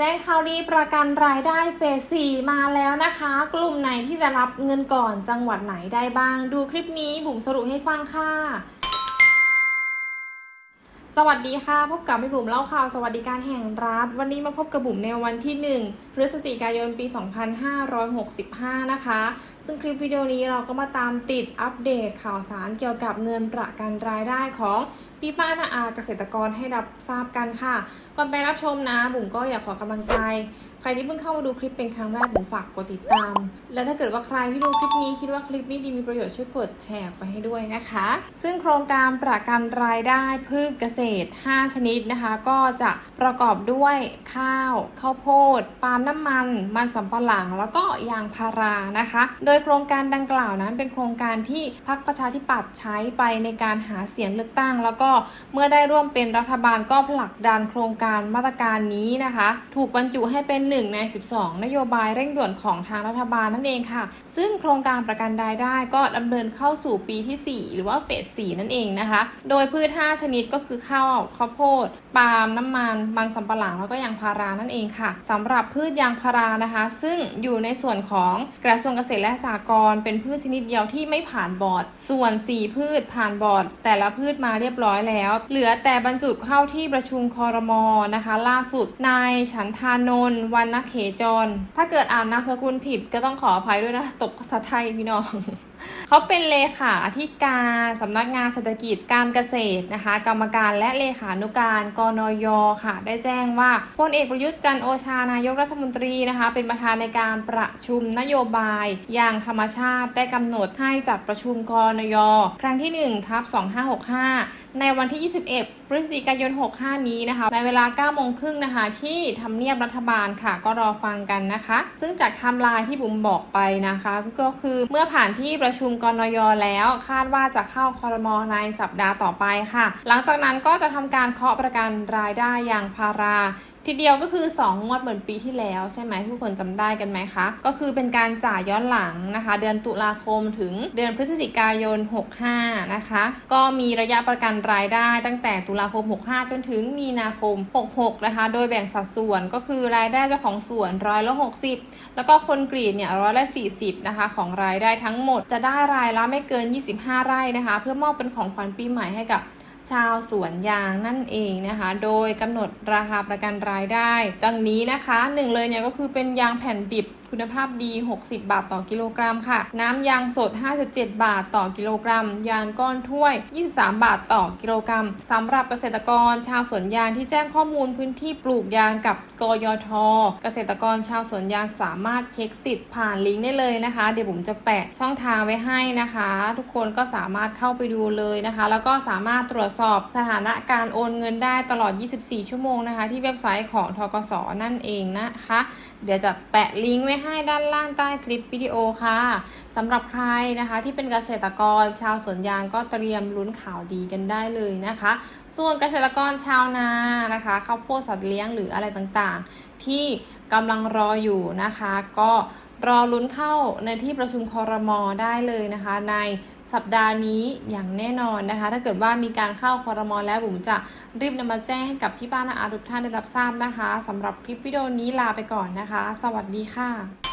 แจ้งข่าวดีประกันรายได้เฟส 4 มาแล้วนะคะ กลุ่มไหนที่จะรับเงินก่อนจังหวัดไหนได้บ้าง ดูคลิปนี้บุ๋มสรุปให้ฟังค่ะ สวัสดีค่ะ พบกับพี่บุ๋มเล่าข่าวสวัสดิการแห่งรัฐ วันนี้มาพบกับบุ๋มในวันที่ 1 พฤศจิกายนปี 2565 นะคะ ซึ่งคลิปวิดีโอนี้เราก็มาตามติดอัปเดตข่าวสารเกี่ยวกับเงินประกันรายได้ของพี่ป้านาอาเกษตรกรให้รับทราบกันค่ะ ก่อนไปรับชมนะบุ๋มก็อยากขอกำลังใจ ใครที่เพิ่งเข้ามาดูคลิปเป็นครั้งแรกบุ๋มฝากกดติดตาม และถ้าเกิดว่าใครที่ดูคลิปนี้คิดว่าคลิปนี้ดีมีประโยชน์ช่วยกดแชร์ไปให้ด้วยนะคะ ซึ่งโครงการประกันรายได้พืชเกษตร 5 ชนิดนะคะ ก็จะประกอบด้วยข้าว ข้าวโพด ปาล์มน้ำมัน มันสำปะหลัง แล้วก็ยางพารานะคะ โดยโครงการดังกล่าวนั้นเป็นโครงการที่พรรคประชาธิปัตย์ใช้ไปในการหาเสียงเลือกตั้ง แล้วก็เมื่อได้ร่วมเป็นรัฐบาลก็ผลักดันโครงการมาตรการนี้นะคะ ถูกบรรจุให้เป็นหนึ่งใน 12 นโยบายเร่งด่วนของทางรัฐบาลนั่นเองค่ะ ซึ่งโครงการประกันรายได้ก็ดำเนินเข้าสู่ปีที่ 4 หรือว่าเฟส 4 นั่นเองนะคะ โดยพืช 5 ชนิดก็คือข้าวข้าวโพดปาล์มน้ำมันมันสำปะหลังแล้วก็ยางพารานั่นเองค่ะสำหรับพืชยางพารานะคะ ซึ่งอยู่ในส่วนของกระทรวงเกษตรและสหกรเป็นพืชชนิดเดียวที่ไม่ผ่านบอร์ด ส่วน 4 พืชผ่านบอร์ด แต่ละพืชมาเรียบร้อยแล้ว เหลือแต่บรรจุเข้าที่ประชุมคอรมอนะคะ ล่าสุด นายฉันทานนท์วรรณเขจร ถ้าเกิดอ่านนามสกุลผิดก็ต้องขออภัยด้วยนะ ตกภาษาไทยพี่น้อง เขาเป็นเลขาธิการสำนักงานเศรษฐกิจการเกษตรนะคะ กรรมการและเลขานุการกนยค่ะ ได้แจ้งว่าพลเอกประยุทธ์จันโอชานายกรัฐมนตรีนะคะ เป็นประธานในการประชุมนโยบายอย่างธรรมชาติได้กำหนดให้จัดประชุมกรนย ครั้งที่1ทับ2565 ในวันที่ 21 พฤศจิกายน 65 นี้นะคะ ในเวลา9โมงครึ่งนะคะที่ทำเนียบรัฐบาลค่ะ ก็รอฟังกันนะคะ ซึ่งจากทม์ไลน์ที่บุ๋มบอกไปนะคะ ก็คือเมื่อผ่านที่ประชุมกรนย แล้วคาดว่าจะเข้าคอรมอในสัปดาห์ต่อไปค่ะ หลังจากนั้นก็จะทำการเคาะประกันรายได้อย่างพารา ทีเดียวก็คือ 2 งวดเหมือนปีที่แล้วใช่ไหมทุกคนจำได้กันไหมคะ ก็คือเป็นการจ่ายย้อนหลังนะคะ เดือนตุลาคมถึงเดือนพฤศจิกายน 65 นะคะ ก็มีระยะประกันรายได้ตั้งแต่ตุลาคม 65 จนถึงมีนาคม 66 นะคะ โดยแบ่งสัดส่วนก็คือรายได้เจ้าของส่วนร้อยละ60 แล้วก็คนกรีดเนี่ยร้อยละ40 นะคะ ของรายได้ทั้งหมดจะได้รายละไม่เกิน 25 ไร่นะคะ เพื่อมอบเป็นของขวัญปีใหม่ให้กับ ชาวสวนยางนั่นเองนะคะ โดยกำหนดราคาประกันรายได้ ดังนี้นะคะหนึ่งเลยเนี่ยก็คือเป็นยางแผ่นดิบคุณภาพดี 60 บาทต่อกิโลกรัมค่ะ น้ำยางสด 57 บาทต่อกิโลกรัม ยางก้อนถ้วย 23 บาทต่อกิโลกรัมสำหรับเกษตรกรชาวสวนยางที่แจ้งข้อมูลพื้นที่ปลูกยางกับกยท เกษตรกรชาวสวนยางสามารถเช็คสิทธิ์ผ่านลิงก์ได้เลยนะคะ เดี๋ยวผมจะแปะช่องทางไว้ให้นะคะ ทุกคนก็สามารถเข้าไปดูเลยนะคะ แล้วก็สามารถตรวจสอบสถานะการโอนเงินได้ตลอด 24 ชั่วโมงนะคะ ที่เว็บไซต์ของทกสนั่นเองนะคะ เดี๋ยวจะแปะลิงก์ไว้ให้ด้านล่างใต้คลิปวิดีโอค่ะสำหรับใครนะคะที่เป็นเกษตรกรชาวสวนยางก็เตรียมลุ้นข่าวดีกันได้เลยนะคะ ส่วนเกษตรกรชาวนานะคะข้าวโพดสัตว์เลี้ยงหรืออะไรต่างๆ ที่กำลังรออยู่นะคะ ก็รอลุ้นเข้าในที่ประชุมคอรมอได้เลยนะคะ ใน สัปดาห์นี้อย่างแน่นอนนะคะ ถ้าเกิดว่ามีการเข้าคอรมอแล้วบุ๋มจะรีบนำมาแจ้งให้กับพี่ป้านาอาทุกท่านได้รับทราบนะคะสำหรับคลิปวิดีโอนี้ลาไปก่อนนะคะ สวัสดีค่ะ